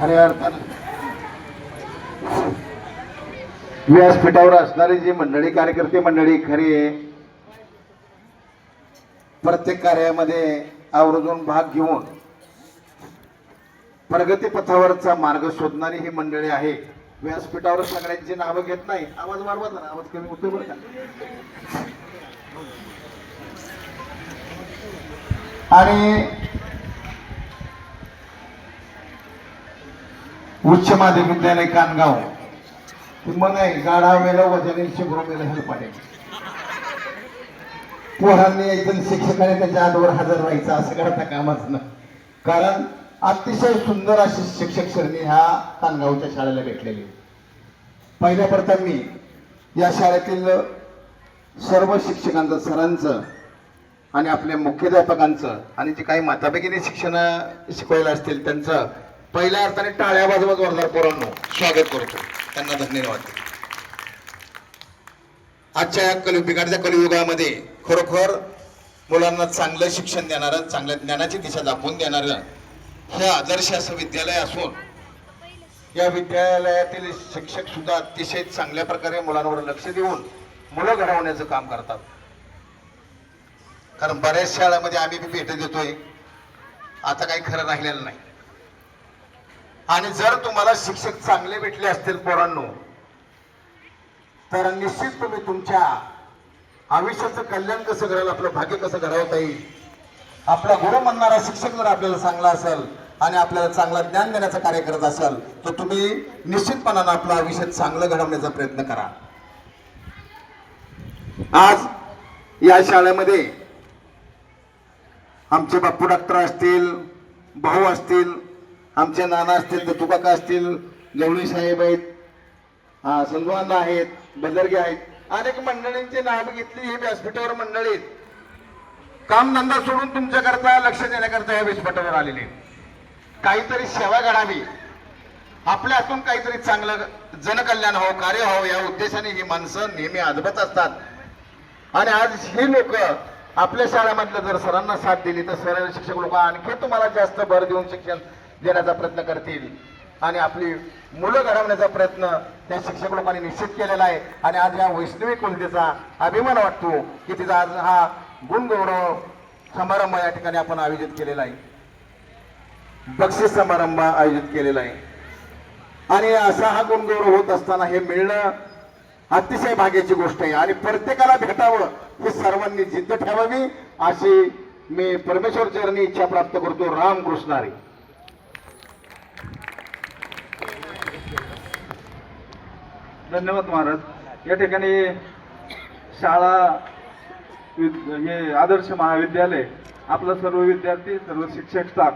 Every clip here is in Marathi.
खऱ्या अर्थानं. व्यासपीठावर असणारी जी मंडळी कार्यकर्ते मंडळी खरी प्रत्येक कार्यामध्ये आवर्जून भाग घेऊन प्रगतीपथावरचा मार्ग शोधणारी ही मंडळी आहे. व्यासपीठावर सगळ्यांची नावं घेत नाही. आवाज वाढवा ना आवाज कमी होतो बरं का? आणि उच्च माध्यमिक विद्यालय कानगाव. मग नाही गाडा मेला वजने शिकरो मेला हेल पाडे पोरांनी एकदम शिक्षकाने त्याच्या आजवर हजर व्हायचं असं करता कामच ना कारण अतिशय सुंदर अशी शिक्षक श्रेणी ह्या कानगावच्या शाळेला भेटलेली. पहिल्या प्रथम मी या शाळेतील सर्व शिक्षकांचं सरांचं आणि आपल्या मुख्याध्यापकांचं आणि जे काही माताभगिनी शिक्षण शिकवायला असतील त्यांचं पहिल्या अर्थाने टाळ्या बाजूला जोरदार पोरांनो स्वागत करतो. त्यांना धन्यवाद. आजच्या या कलि बिघाडच्या कलियुगामध्ये खरोखर मुलांना चांगलं शिक्षण देणारं चांगल्या ज्ञानाची दिशा दाखवून देणारं हे आदर्श असं विद्यालय असून या विद्यालयातील शिक्षक सुद्धा अतिशय चांगल्या प्रकारे मुलांवर लक्ष देऊन मुलं घडवण्याचं काम करतात. कारण बऱ्याच शाळांमध्ये आम्ही बी भेट देतोय. आता काही खरं राहिलेलं नाही. आणि जर तुम्हाला शिक्षक चांगले भेटले असतील पोरांनो तर निश्चित तुम्ही तुमच्या आयुष्याचं कल्याण कसं कराल आपलं भाग्य कसं घडवता येईल? आपला गुरु म्हणणारा शिक्षक जर आपल्याला चांगला असेल आणि आपल्याला चांगला ज्ञान देण्याचं कार्य करत असाल तर तुम्ही निश्चितपणानं आपलं आयुष्य चांगलं घडवण्याचा प्रयत्न करा. आज या शाळेमध्ये आमचे बाप्पू डॉक्टर असतील भाऊ असतील आमचे नाना असतील दत्तूकाका असतील गवळी साहेब आहेत हा संजवाना आहेत बदरगे आहेत अनेक मंडळींची नावं घेतली ही व्यासपीठावर मंडळी आहेत. कामधंदा सोडून तुमच्याकरता लक्ष देण्याकरता या व्यासपीठावर आलेले आहेत. काहीतरी सेवा घडावी आपल्या हातून काहीतरी चांगलं जनकल्याण हो कार्य हो या उद्देशाने ही माणसं नेहमी आदबत असतात आणि आज ही लोक आपल्या शाळेमधलं जर सरांना साथ दिली तर सर शिक्षक लोक आणखी तुम्हाला जास्त भर देऊन शिक्षण देण्याचा प्रयत्न करतील. आणि आपली मुलं घडवण्याचा प्रयत्न त्या शिक्षक लोकांनी निश्चित केलेला आहे. आणि आज या वैष्णवी कुलतेचा अभिमान वाटतो की तिचा आज हा गुणगौरव समारंभ या ठिकाणी आपण आयोजित केलेला आहे. बक्षीस समारंभ आयोजित केलेला आहे. आणि असा हा गुणगौरव होत असताना हे मिळणं अतिशय भाग्याची गोष्ट आहे. आणि प्रत्येकाला भेटावं ही सर्वांनी जिद्द ठेवावी अशी मी परमेश्वर चरणी इच्छा प्राप्त करतो. राम धन्यवाद महाराज. या ठिकाणी शाळा हे आदर्श महाविद्यालय आपला सर्व विद्यार्थी सर्व शिक्षक स्टाफ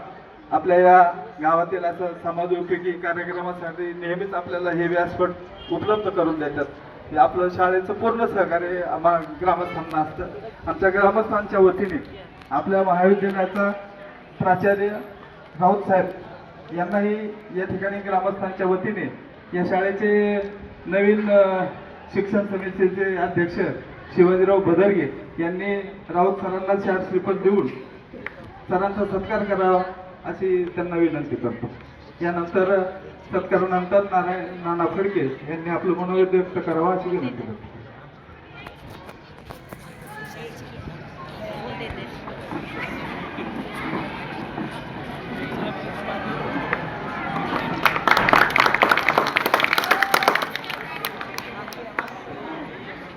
आपल्या या गावातील असं समाज उपयोगी कार्यक्रमासाठी नेहमीच आपल्याला हे व्यासपीठ उपलब्ध करून देतात. हे आपलं शाळेचं पूर्ण सहकार्य आम्हा ग्रामस्थांना असतं. आमच्या ग्रामस्थांच्या वतीने आपल्या महाविद्यालयाचा प्राचार्य राऊत साहेब यांनाही या ठिकाणी ग्रामस्थांच्या वतीने या शाळेचे नवीन शिक्षण समितीचे अध्यक्ष शिवाजीराव बदरगे यांनी राऊत सरांना चार श्रीपद देऊन सरांचा सत्कार करावा अशी त्यांना विनंती करतो. यानंतर सत्कारानंतर नारायण नाना फडके यांनी आपलं मनोगत व्यक्त करावं अशी विनंती करतो.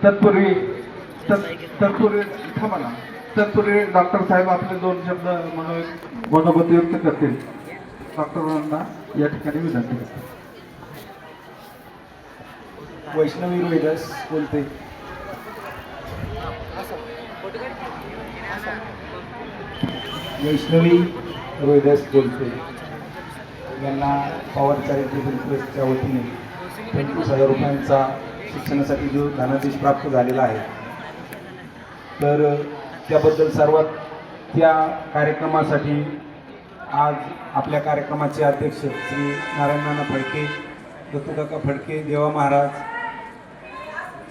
तत्पूर्वी तत्- तत्पूर्वी थांबा ना. तत्पूर्वी डॉक्टर साहेब आपले दोन शब्द म्हणून मनोगत व्यक्त करतील. डॉक्टरांना या ठिकाणी विनंती करतो. वैष्णवी रोहिदास बोलते. वैष्णवी रोहिदास बोलते. यांना पवार चॅरिटेबल ट्रस्टच्या वतीने पंचवीस हजार रुपयांचा शिक्षणासाठी जो धनादेश प्राप्त झालेला आहे. तर त्याबद्दल सर्वात त्या कार्यक्रमासाठी आज आपल्या कार्यक्रमाचे अध्यक्ष श्री नारायणनाना फडके दत्तूकाका फडके देवा महाराज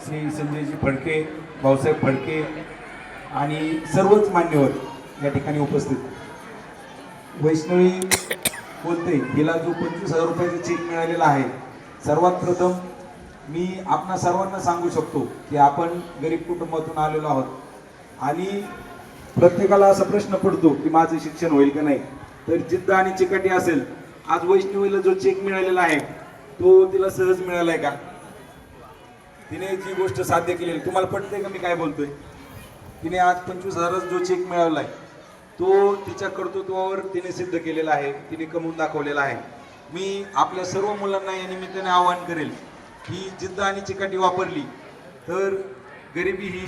श्री संजयजी फडके भाऊसाहेब फडके आणि सर्वच मान्यवर या ठिकाणी उपस्थित. वैष्णवी बोलते हिला जो पंचवीस हजार रुपयाचा चेक मिळालेला आहे सर्वात प्रथम मी आपणा सर्वांना सांगू शकतो की आपण गरीब कुटुंबातून आलेलो आहोत. आणि प्रत्येकाला असा प्रश्न पडतो की माझं शिक्षण होईल का नाही. तर जिद्द आणि चिकाटी असेल आज वैष्णवीला जो चेक मिळालेला आहे तो तिला सहज मिळाला आहे का? तिने जी गोष्ट साध्य केलेली तुम्हाला पटते का मी काय बोलतोय? तिने आज पंचवीस हजाराचा जो चेक मिळवला आहे तो तिच्या कर्तृत्वावर तिने सिद्ध केलेला आहे तिने कमवून दाखवलेला आहे. मी आपल्या सर्व मुलांना या निमित्ताने आवाहन करेल ही जिद्द आणि चिकाटी वापरली तर गरिबी ही